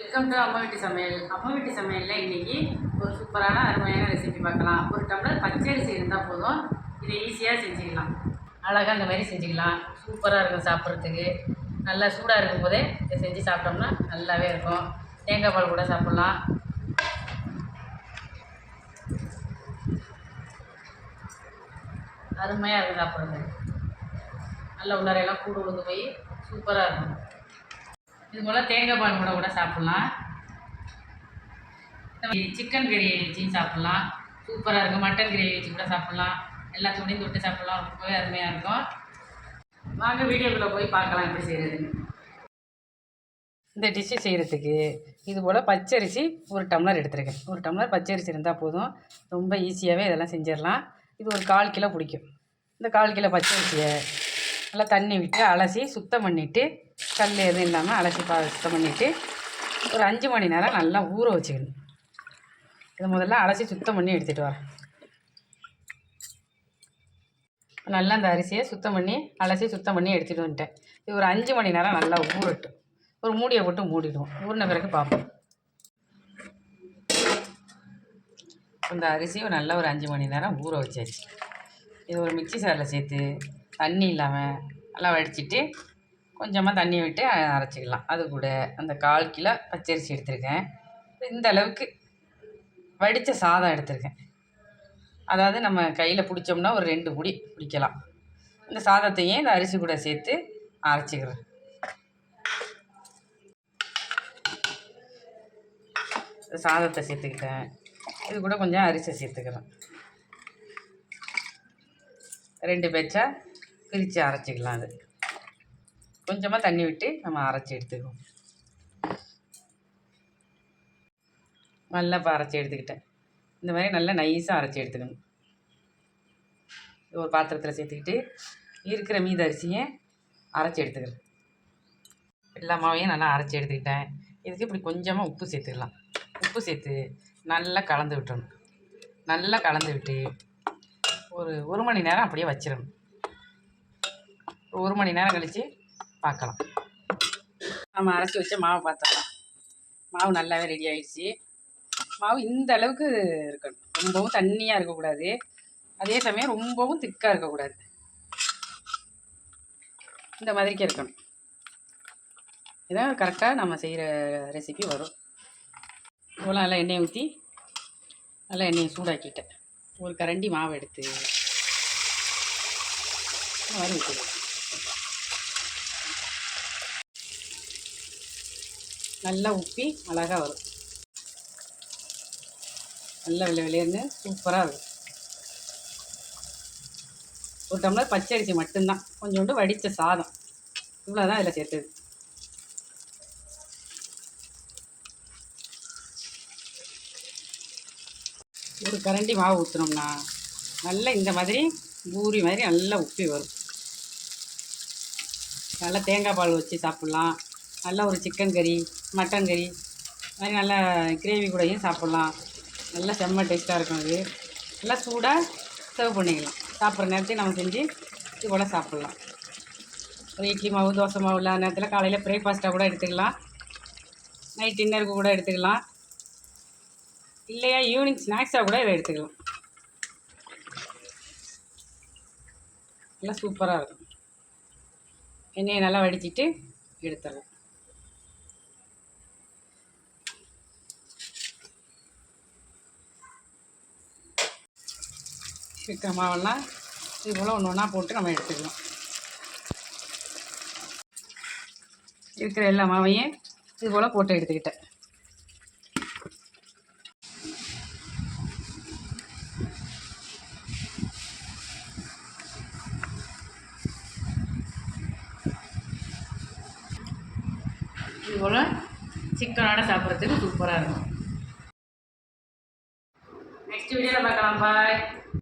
Welcome to அம்மா வீட்டு சமையல். அம்மா வீட்டு சமையலில் இன்றைக்கி ஒரு சூப்பரான அருமையான ரெசிபி பார்க்கலாம். ஒரு டம்ளர் பச்சரிசி இருந்தால் போதும். இதை ஈஸியாக செஞ்சுக்கலாம். அழகாக அந்த மாதிரி செஞ்சுக்கலாம். சூப்பராக இருக்கும் சாப்பிட்றதுக்கு. நல்லா சூடாக இருக்கும் போதே இதை செஞ்சு சாப்பிட்டோம்னா நல்லாவே இருக்கும். தேங்காய் பால் கூட சாப்பிட்லாம். அருமையாக இருக்கும் சாப்பிட்றது நல்ல உள்ளாரையெல்லாம் கூடு உளுந்து போய் சூப்பராக இருக்கும். இது போல் தேங்காய் பால் கூட கூட சாப்பிட்லாம். சிக்கன் கிரேவி வச்சும் சாப்பிட்லாம். சூப்பராக இருக்கும். மட்டன் கிரேவி வச்சு கூட சாப்பிட்லாம். எல்லாத்தோடையும் தொட்டு சாப்பிட்லாம். ரொம்பவே அருமையாக இருக்கும். வாங்க வீடியோக்குள்ளே போய் பார்க்கலாம் எப்படி செய்கிறதுன்னு இந்த டிஷ்ஷு செய்கிறதுக்கு இது போல் பச்சரிசி ஒரு டம்ளர் எடுத்துருக்கேன். ஒரு டம்ளர் பச்சரிசி இருந்தால் போதும். ரொம்ப ஈஸியாகவே இதெல்லாம் செஞ்சிடலாம். இது ஒரு கால் கிலோ பிடிக்கும். இந்த கால் கிலோ பச்சரிசியை நல்லா தண்ணி விட்டு அலசி சுத்தம் பண்ணிவிட்டு கல் எதுவும் இல்லாமல் அலசி பா சுத்தம் பண்ணிவிட்டு ஒரு அஞ்சு மணி நேரம் நல்லா ஊற வச்சுக்கணும். இதை முதல்ல அலசி சுத்தம் பண்ணி எடுத்துகிட்டு வரேன் நல்லா அந்த அரிசியை சுத்தம் பண்ணி அலசி சுத்தம் பண்ணி எடுத்துகிட்டு வந்துட்டேன். இது ஒரு அஞ்சு மணி நேரம் நல்லா ஊறட்டும். ஒரு மூடியை போட்டு மூடிடுவோம். ஊறின பிறகு பார்ப்போம். இந்த அரிசியை நல்லா ஒரு அஞ்சு மணி நேரம் ஊற வச்சாச்சு. இது ஒரு மிக்சி சாரில் சேர்த்து தண்ணி இல்லாமல் நல்லா வடிச்சிட்டு கொஞ்சமாக தண்ணி விட்டு அரைச்சிக்கலாம். அது கூட அந்த கால் கிலோ பச்சரிசி எடுத்திருக்கேன். இந்த அளவுக்கு வடித்த சாதம் எடுத்திருக்கேன். அதாவது நம்ம கையில் பிடிச்சோம்னா ஒரு ரெண்டு குடி பிடிக்கலாம். இந்த சாதத்தையும் இந்த அரிசி கூட சேர்த்து அரைச்சிக்கிறேன். இந்த சாதத்தை சேர்த்துக்கிட்டேன். இது கூட கொஞ்சம் அரிசி சேர்த்துக்கிறேன். ரெண்டு பேச்சா பிரித்து அரைச்சிக்கலாம் அது. கொஞ்சமாக தண்ணி விட்டு நம்ம அரைச்சி எடுத்துக்குவோம். நல்லா இப்போ அரைச்சி எடுத்துக்கிட்டேன். இந்த மாதிரி நல்லா நைஸாக அரைச்சி எடுத்துக்கணும். ஒரு பாத்திரத்தில் சேர்த்துக்கிட்டு இருக்கிற மீத அரிசியை அரைச்சி எடுத்துக்கிறேன். எல்லா மாவையும் நல்லா அரைச்சி எடுத்துக்கிட்டேன். இதுக்கு இப்படி கொஞ்சமாக உப்பு சேர்த்துக்கலாம். உப்பு சேர்த்து நல்லா கலந்து விட்டுறணும். நல்லா கலந்து விட்டு ஒரு ஒரு மணி நேரம் அப்படியே வச்சிடணும் ஒரு மணி நேரம் கழித்து பார்க்கலாம். நம்ம அரைச்சி வச்ச மாவை பார்த்துக்கலாம் மாவு நல்லாவே ரெடி ஆகிடுச்சி மாவு இந்த அளவுக்கு இருக்கணும். ரொம்பவும் தண்ணியாக இருக்கக்கூடாது. அதே சமயம் ரொம்பவும் திக்காக இருக்கக்கூடாது. இந்த மாதிரிக்கு இருக்கணும். இதான் கரெக்டாக நம்ம செய்கிற ரெசிபி வரும். இவ்வளோ நல்லா எண்ணெயை ஊற்றி நல்லா எண்ணெயை சூடாக்கிட்டேன். ஒரு கரண்டி மாவு எடுத்து மாதிரி ஊற்றிடுவேன் நல்லா உப்பி அழகாக வரும். நல்ல விலை விலையன்னு சூப்பராக வரும். ஒரு டம்ளர் பச்சரிசி மட்டும்தான். கொஞ்சோண்டு வடித்த சாதம். இவ்வளோ தான் இதில் சேர்த்தது. ஒரு கரண்டி மாவு ஊற்றுனோம்னா நல்லா இந்த மாதிரி பூரி மாதிரி நல்லா உப்பி வரும். நல்லா தேங்காய் பால் வச்சு சாப்பிட்லாம். நல்லா ஒரு சிக்கன் கறி மட்டன் கறி மாதிரி நல்லா கிரேவி கூடயும் சாப்பிட்லாம். நல்லா செம்ம டேஸ்ட்டாக இருக்கும் அது. நல்லா சூடாக சர்வ் பண்ணிக்கலாம். சாப்பிட்ற நேரத்தையும் நம்ம செஞ்சு இது போல் சாப்பிட்லாம். ஒரு இட்லி மாவு தோசை மாவு இல்லாத நேரத்தில் காலையில் பிரேக்ஃபாஸ்ட்டாக கூட எடுத்துக்கலாம். நைட் டின்னருக்கு கூட எடுத்துக்கலாம். இல்லையா ஈவினிங் ஸ்நாக்ஸாக கூட இதை எடுத்துக்கலாம். நல்லா சூப்பராக இருக்கும். எண்ணெயை நல்லா வடிச்சிட்டு எடுத்துடலாம். இருக்கிற மாவெல்லாம் இதுபோல் ஒன்று ஒன்றா போட்டு நம்ம எடுத்துக்கலாம். இருக்கிற எல்லா மாவையும் இது போல் போட்டு எடுத்துக்கிட்டேன். இது போல் சிக்கனோட சாப்பிட்றதுக்கு சூப்பராக இருக்கும். நெக்ஸ்ட் வீடியோவில் பார்க்கலாம் பாய்